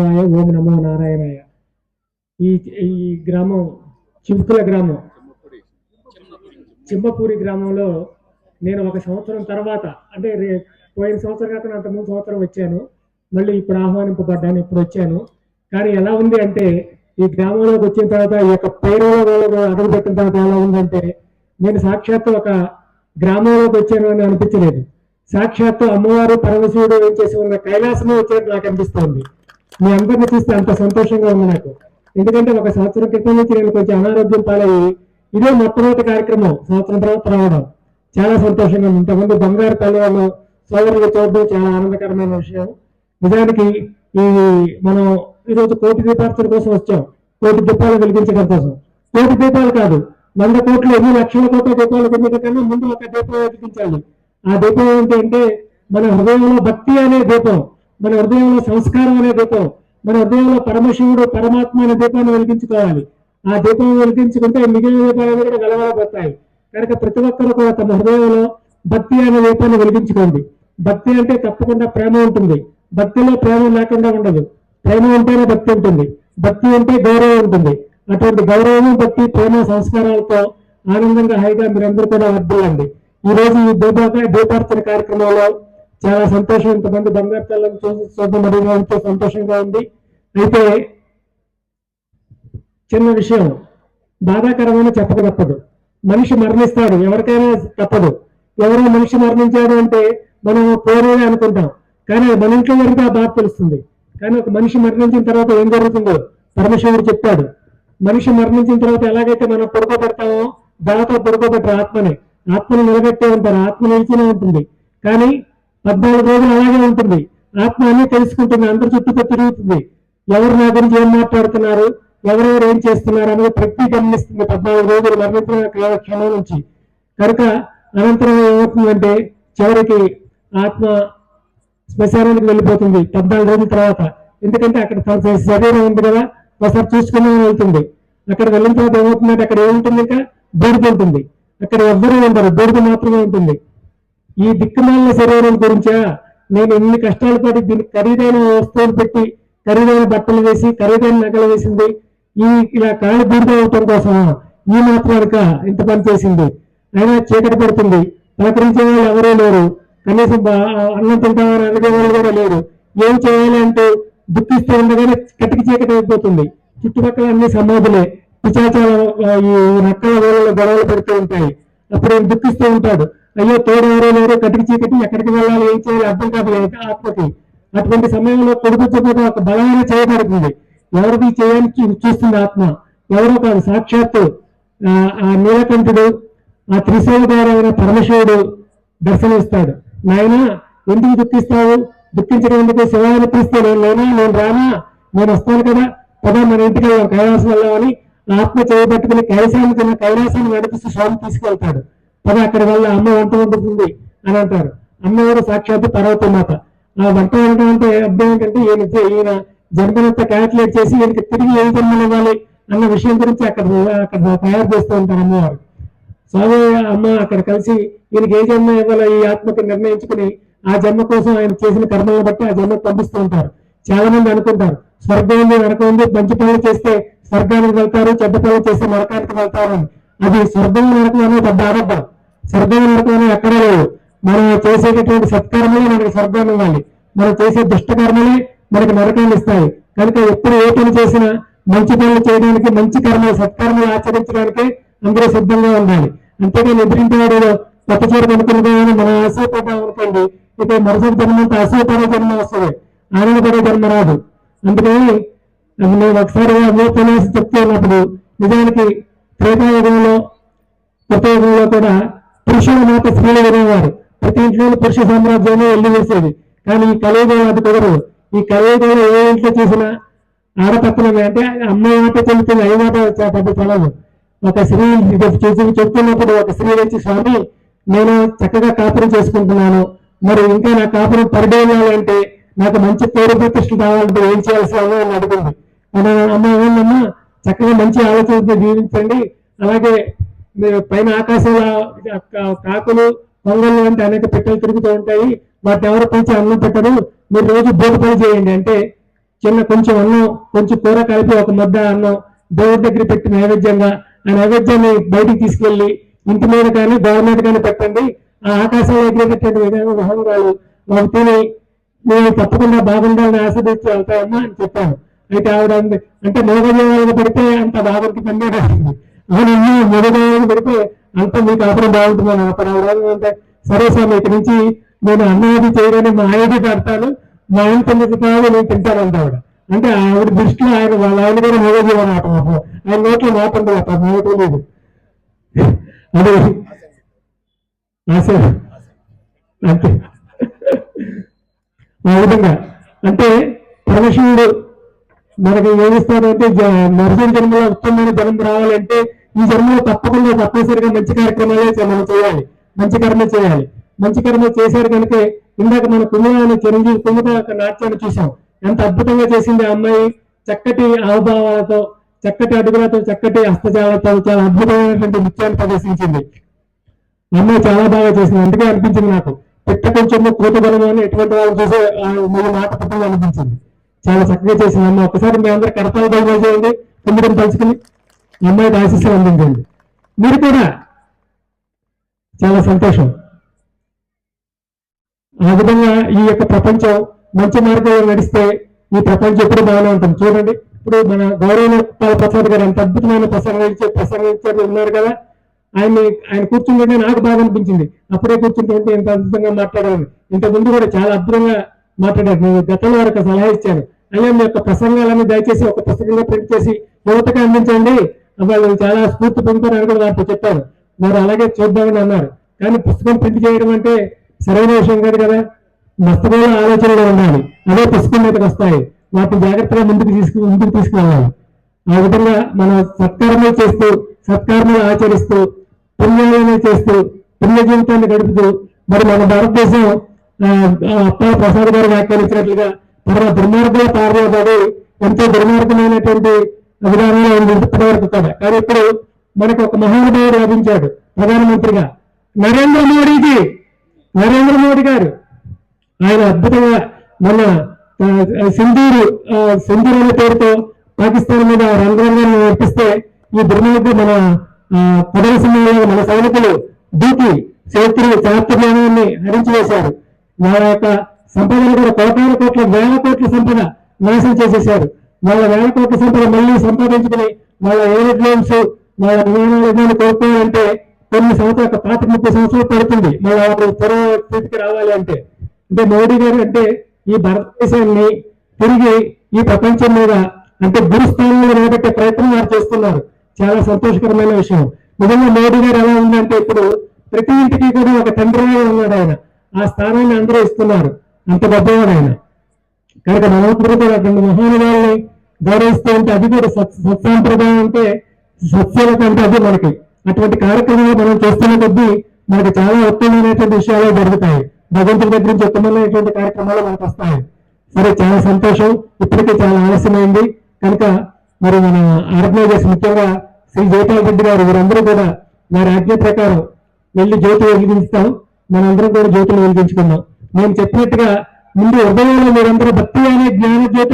ఓం నమో నారాయణయ్య ఈ ఈ గ్రామం చివుకుల గ్రామం. చిమ్మపూరి గ్రామంలో నేను ఒక సంవత్సరం తర్వాత అంటే రే పోయిన సంవత్సరం కాక అంత ముందు సంవత్సరం వచ్చాను. మళ్ళీ ఇప్పుడు ఆహ్వానింపబడ్డాను ఇప్పుడు వచ్చాను. కానీ ఎలా ఉంది అంటే ఈ గ్రామంలోకి వచ్చిన తర్వాత ఈ యొక్క పైరులో అడుగు పెట్టిన తర్వాత ఎలా ఉందంటే నేను సాక్షాత్తు ఒక గ్రామంలోకి వచ్చాను అని అనిపించలేదు. సాక్షాత్తు అమ్మవారు పరమశివుడు ఏం చేసి ఉన్న కైలాసమే వచ్చినట్టు నాకు అనిపిస్తుంది. మీ అందరిని చూస్తే అంత సంతోషంగా ఉంది నాకు. ఎందుకంటే ఒక సంవత్సరం క్రితం నుంచి నేను కొంచెం అనారోగ్యం పాలయ్యి ఇదే మొట్టమొదటి కార్యక్రమం సంవత్సరం తర్వాత రావడం. చాలా సంతోషంగా ఉంది. ఇంతకుముందు బంగారు తల్లి సోదరులు చూడడం చాలా ఆనందకరమైన విషయం. నిజానికి ఈ మనం ఈరోజు కోటి దీపార్చన కోసం వచ్చాం. కోటి దీపాలు వెలిగించడం కోసం. కోటి దీపాలు కాదు వంద కోట్లు ఎన్ని లక్షల కోట్ల దీపాలు వెలిగించడం కన్నా ముందు ఒక దీపం వెలిగించాలి. ఆ దీపం ఏంటంటే మన హృదయంలో భక్తి అనే దీపం మన హృదయంలో సంస్కారం అనే దీపం మన హృదయంలో పరమశివుడు పరమాత్మ అనే దీపాన్ని వెలిగించుకోవాలి. ఆ దీపం వెలిగించుకుంటే మిగిలిన దీపాలు కూడా వెలవలబోతాయి. కనుక ప్రతి ఒక్కరు కూడా తమ హృదయంలో భక్తి అనే దీపాన్ని వెలిగించుకోండి. భక్తి అంటే తప్పకుండా ప్రేమ ఉంటుంది. భక్తిలో ప్రేమ లేకుండా ఉండదు. ప్రేమ ఉంటేనే భక్తి ఉంటుంది. భక్తి ఉంటే గౌరవం ఉంటుంది. అటువంటి గౌరవం భక్తి ప్రేమ సంస్కారాలతో ఆనందంగా హాయిగా మీరందరూ కూడా వర్దిల్లండి ఈ రోజు ఈ దీప దీపార్చన కార్యక్రమంలో చాలా సంతోషం. ఇంతమంది బంగారు తల్లను చూసి చూడడం మరియు ఎంతో సంతోషంగా ఉంది. అయితే చిన్న విషయం. బాధాకరమైన చెప్పక తప్పదు. మనిషి మరణిస్తాడు. ఎవరికైనా తప్పదు. ఎవరో మనిషి మరణించాడు అంటే మనం పోరే అనుకుంటాం. కానీ మన ఇంట్లో వరకు ఆ బాధ తెలుస్తుంది. కానీ ఒక మనిషి మరణించిన తర్వాత ఏం జరుగుతుందో పరమశివుడు చెప్పాడు. మనిషి మరణించిన తర్వాత ఎలాగైతే మనం పడుకోబెడతామో దానితో పడుకోబెట్టారు ఆత్మని. ఆత్మను నిలబెట్టే ఉంటారు. ఆత్మ నిలిచినే ఉంటుంది. కానీ పద్నాలుగు రోజులు అలాగే ఉంటుంది. ఆత్మ అన్ని తెలుసుకుంటుంది అందరి చుట్టూ తిరుగుతుంది. ఎవరు నా గురించి ఏం మాట్లాడుతున్నారు? ఎవరెవరు ఏం చేస్తున్నారు అనేది ప్రతి గమనిస్తుంది. పద్నాలుగు రోజులు మరణించిన క్షణం నుంచి. కనుక అనంతరం ఏమవుతుందంటే చివరికి ఆత్మ శ్మశానానికి వెళ్ళిపోతుంది పద్నాలుగు రోజుల తర్వాత. ఎందుకంటే అక్కడ తన శరీరం ఉంది కదా ఒకసారి చూసుకుని వెళ్తుంది. అక్కడ వెళ్ళిన తర్వాత ఏమవుతుందంటే అక్కడ ఏముంటుంది ఇంకా? బూడిద ఉంటుంది. అక్కడ ఎవ్వరూ ఉండరు. బూడిద మాత్రమే ఉంటుంది. ఈ దిక్కుమాలిన శరీరం గురించా? నేను ఎన్ని కష్టాలు పడి దీనికి ఖరీదైన వస్తువులు పెట్టి ఖరీదైన బట్టలు వేసి ఖరీదైన నగలు వేసింది. ఈ ఇలా కాళ్ళు బూడిద అవటం కోసం ఈ మాత్రానిక ఇంత పని చేసింది? అయినా చీకటి పడుతుంది. పలకరించే వాళ్ళు ఎవరూ లేరు. కనీసం అన్నం అన్నం తింటామని అడిగే వాళ్ళు కూడా లేరు. ఏం చేయాలి అంటే దుఃఖిస్తూ ఉండగానే కటికి చీకటి అయిపోతుంది. చుట్టుపక్కల అన్ని సమాధులే. పిచాచాల ఈ రకాల వేళలో గొడవలు పెడుతూ ఉంటాయి. అప్పుడు ఈయన దుఃఖిస్తూ ఉంటాడు? అయ్యో తోడు ఎవరో లేరు కటికి చీకటి ఎక్కడికి వెళ్ళాలి ఏం చేయాలి అర్థం కాదు ఆత్మకి. అటువంటి సమయంలో కొడుకు చెప్పుకు ఒక బలమైన చేయబడుతుంది. ఎవరిది చేయడానికి చూస్తుంది ఆత్మ? ఎవరో కాదు సాక్షాత్తు ఆ, ఆ నీలకంఠుడు ఆ త్రిశూలధారైన పరమశివుడు దర్శనమిస్తాడు. నాయన ఎందుకు దుఃఖిస్తావు? దుఃఖించడం ఎందుకు? శివాన్ని పిలిస్తే నేను లేనా నేను రానా? నేను వస్తాను కదా. పదా మన ఇంటికి వెళ్దాం కైలాసం వెళ్ళామని ఆత్మ చేయబట్టుకుని కైలాసానికి కైలాసాన్ని నడిపిస్తూ స్వామి తీసుకెళ్తాడు. పద అక్కడ వల్ల అమ్మ వంట వండుతుంది అని అంటారు. అమ్మవారు సాక్షాత్తు పర్వత మాత. ఆ వంట వండడం అంటే అబ్బాయి ఏంటంటే ఈయన ఈయన జన్మనంతా క్యాల్కులేట్ చేసి ఈయనకి తిరిగి ఏ జన్మలు ఇవ్వాలి అన్న విషయం గురించి అక్కడ అక్కడ తయారు చేస్తూ ఉంటారు అమ్మవారు. స్వామి అమ్మ అక్కడ కలిసి ఈయనకి ఏ జన్మ ఇవ్వాలో ఈ ఆత్మకి నిర్ణయించుకుని ఆ జన్మ కోసం ఆయన చేసిన కర్మలను బట్టి ఆ జన్మ పంపిస్తూ ఉంటారు. చాలా మంది అనుకుంటారు స్వర్గం ఉంది నరకం ఉంది మంచి పనులు చేస్తే స్వర్గానికి వెళ్తారు చెడ్డ పనులు చేస్తే నరకానికి వెళ్తారు అని. అది స్వర్గం నరకం అనే పెద్ద అబద్ధం స్వర్గం నరకం అనేది ఎక్కడా లేదు. మనం చేసేటటువంటి సత్కర్మలే మనకి స్వర్గం ఇవ్వాలి. మనం చేసే దుష్టకర్మలే మనకి నరకాన్ని ఇస్తాయి. కనుక ఎప్పుడు ఏ పని చేసినా మంచి పనులు చేయడానికి మంచి కర్మలు సత్కర్మలు ఆచరించడానికి అందరూ సిద్ధంగా ఉండాలి. అంతేగాని ఎదురింటి కొత్త చీర కొనుక్కుని మనం అసూపడ్డాం అనుకోండి ఇక మరుసటి జన్మంతా అసూపడే జన్మ వస్తుంది. ఆనందపడే జన్మ రాదు. అందుకని నేను ఒకసారి అమృతనేసి చెప్తే ఉన్నప్పుడు నిజానికి త్రేతాయుగంలో కృతయుగంలో కూడా పురుషుల మాట స్త్రీలు వినేవారు. ప్రతి ఇంట్లో పురుష సామ్రాజ్యాన్ని వెళ్ళి వేసేది. కానీ ఈ కలియుగం అది కుదరదు. ఈ కలియుగంలో ఏ ఇంట్లో చూసినా ఆడపత్రమే అంటే అమ్మాయి మాట చెల్లుతుంది అయ్య మాట పెద్ద తెలదు ఒక స్త్రీ చూసి చెప్తున్నప్పుడు ఒక స్త్రీ వచ్చి స్వామి నేను చక్కగా కాపురం చేసుకుంటున్నాను. మరి ఇంకా నా కాపురం పరిడేయాలంటే నాకు మంచి పేరు ప్రతిష్టలు కావాలంటే ఏం చేయాల్సి అని అడిగింది. అమ్మాయి అమ్మ ఏమన్నా చక్కగా మంచి ఆలోచనతో జీవించండి. అలాగే మీరు పైన ఆకాశంలో కాకులు పొంగళ్ళు అంటే అనేక పెట్టెలు తిరుగుతూ ఉంటాయి. వాటిని ఎవరు పెంచి అన్నం పెట్టరు. మీరు రోజు బోటు పని చేయండి. అంటే చిన్న కొంచెం అన్నం కొంచెం కూర కలిపి ఒక ముద్ద అన్నం దేవుడి దగ్గర పెట్టి నైవేద్యంగా ఆ నైవేద్యాన్ని బయటికి తీసుకెళ్ళి ఇంటి మీద కానీ గవర్నమెంట్ కానీ పెట్టండి. ఆ ఆకాశంలో ఎగిరేటటువంటి విధంగా మహానుభావులు మాకు తిని మేము తప్పకుండా బాగుండాలని ఆస్వాదించి వెళ్తామమ్మా అని చెప్పాను అయితే ఆవిడ అంది, అంటే మోగజీవాలకు పడితే అంత బాగుంటుంది అన్నాడు అవునమ్మా మోగజీవాలకు పడితే అంత మీకు ఆపడం బాగుంటుందని అప్పుడు ఆవిడ అంటే సరే సార్ ఇక్కడి నుంచి నేను అన్నది చేయడానికి మా ఆయనది కడతాను మా ఆయన తల్లికి కాదు నేను తింటాను అంట ఆవిడ. అంటే ఆవిడ దృష్టిలో ఆయన వాళ్ళ ఆయన కూడా మోగజీవం ఆట ఆయన నోట్లో మాట ఉండదు నోట్లో లేదు. అదే. ఆశ. అంతే. ఆ విధంగా. అంటే పరమశివుడు మనకి ఏమిస్తాడు అంటే జన్మలో ఉత్తమమైన జన్మ రావాలంటే ఈ జన్మలో తప్పకుండా తప్పనిసరిగా మంచి కార్యక్రమాలే మనం చేయాలి. మంచి కర్మ చేయాలి. మంచి కర్మ చేశారు కనుక ఇందాక మన కుమిరాని చిరంజీవి కుమార్ యొక్క నాట్యాన్ని చూసాం ఎంత అద్భుతంగా చేసింది ఆ అమ్మాయి. చక్కటి హావభావాలతో చక్కటి అడుగులతో చక్కటి హస్తజాలతో చాలా అద్భుతమైనటువంటి నృత్యాన్ని ప్రదర్శించింది. అమ్మాయి చాలా బాగా చేసింది. అందుకే అనిపించింది నాకు. పెట్ట కొంచెం కోత అని ఎటువంటి వాళ్ళు చూసే మీ మాట పట్టణం అనిపించింది. చాలా చక్కగా చేసింది అమ్మ ఒకసారి మీ అందరు కడతాలు బయలు చేయండి కుమ్మిడిని తలుచుకుని అమ్మాయి అమ్మాయికి ఆశీస్సులు అందించండి. మీరు కూడా చాలా సంతోషం. ఆ విధంగా ఈ యొక్క ప్రపంచం మంచి మార్గంలో నడిస్తే ఈ ప్రపంచం ఎప్పుడు బాగానే ఉంటుంది. చూడండి ఇప్పుడు మన గౌరవ ప్రసాద్ గారు ఎంత అద్భుతమైన ప్రసంగించే ప్రసంగించారు ఉన్నారు కదా. ఆయన ఆయన కూర్చుంటుంటే నాకు బాగా అనిపించింది. అప్పుడే కూర్చుంటుంటే ఇంత అద్భుతంగా మాట్లాడాలని ఇంత ముందు కూడా చాలా అద్భుతంగా మాట్లాడారు. నేను గతంలో వరకు సలహా ఇచ్చాను. అయ్యా మీ యొక్క ప్రసంగాలన్నీ దయచేసి ఒక పుస్తకంగా ప్రింట్ చేసి యువతకు అందించండి. వాళ్ళు చాలా స్ఫూర్తి పొందుతారని కూడా వారితో చెప్పాను మరి అలాగే చూద్దామని అన్నారు. కానీ పుస్తకం ప్రింట్ చేయడం అంటే సరైన విషయం కాదు కదా. మస్తమైన ఆలోచనలు ఉండాలి. అదే పుస్తకం మీదకి వస్తాయి. వాటిని జాగ్రత్తగా ముందుకు తీసుకు ముందుకు తీసుకురావాలి. ఆ విధంగా మనం సత్కర్మలు చేస్తూ సత్కర్మలు ఆచరిస్తూ పుణ్యాలను చేస్తూ పుణ్య జీవితాన్ని గడుపుతూ మరి మన భారతదేశం ఆ, ప్రసాద్ గారు వ్యాఖ్యానించినట్లుగా పరమ దుర్మార్గుల పాల్గొబడి ఎంతో దుర్మార్గమైనటువంటి విధానంలో ఉంది ఇప్పటి కూడా కానీ ఇప్పుడు మనకు ఒక మహానుభావుడు లభించాడు ప్రధానమంత్రిగా. నరేంద్ర మోడీజీ నరేంద్ర మోడీ గారు. ఆయన అద్భుతంగా మన సింధూరు సింధూరు అనే పేరుతో పాకిస్తాన్ మీద రంగరంగాన్ని నేర్పిస్తే ఈ దుర్మార్గం మన ఆ, పదవి సమయంలో మన సైనికులు దూకి శత్రు చాతుర్యాన్ని హరించి వారి వాళ్ళ యొక్క సంపదను కూడా కోటాను కోట్ల వేల కోట్ల సంపద నాశనం చేసేసారు. వాళ్ళ వేల కోట్ల సంపద మళ్ళీ సంపాదించుకుని వాళ్ళ ఏరియడ్ లోన్స్ వాళ్ళ నిర్మాణాలు కోరుకోవాలంటే కొన్ని సంవత్సరాలు పాత ముప్పై సంవత్సరాలు పడుతుంది. మళ్ళీ వాళ్ళు త్వర స్థితికి రావాలి అంటే. అంటే మోడీ గారు అంటే ఈ భారతదేశాన్ని తిరిగి ఈ ప్రపంచం మీద అంటే గురుస్థానంలో నిలబెట్టే ప్రయత్నం వారు చేస్తున్నారు. చాలా సంతోషకరమైన విషయం. నిజంగా మోడీ గారు ఎలా ఉందంటే ఇప్పుడు ప్రతి ఇంటికి కూడా ఒక తండ్రిగా ఉన్నాడు ఆయన. ఆ స్థానాన్ని అందరూ ఇస్తున్నారు. అంత గొప్పవాడు ఆయన కనుక మనమందరూ కూడా రెండు మహానుభావుల్ని గౌరవిస్తూ ఉంటే అది కూడా సత్ సత్సాంప్రదాయం అంటే సత్సేవత అంటే అది మనకి. అటువంటి కార్యక్రమాలు మనం చేస్తున్న కొద్దీ మనకి చాలా ఉత్తమమైనటువంటి విషయాలు జరుగుతాయి. భగవంతుడి దగ్గర నుంచి ఉత్తమమైనటువంటి కార్యక్రమాలు మనకు వస్తాయి. సరే చాలా సంతోషం. ఇప్పటికే చాలా ఆలస్యమైంది. కనుక మరి మన ఆర్గనైజర్స్ ముఖ్యంగా శ్రీ జయపాల్ రెడ్డి గారు వీరందరూ కూడా వారి ఆజ్ఞ ప్రకారం వెళ్ళి జ్యోతి వెలిగించుతాం. మనందరం కూడా జ్యోతులు వెలిగించుకుందాం నేను చెప్పినట్టుగా ముందు హృదయంలో మీరందరూ భక్తి అనే జ్ఞాన జ్యోతి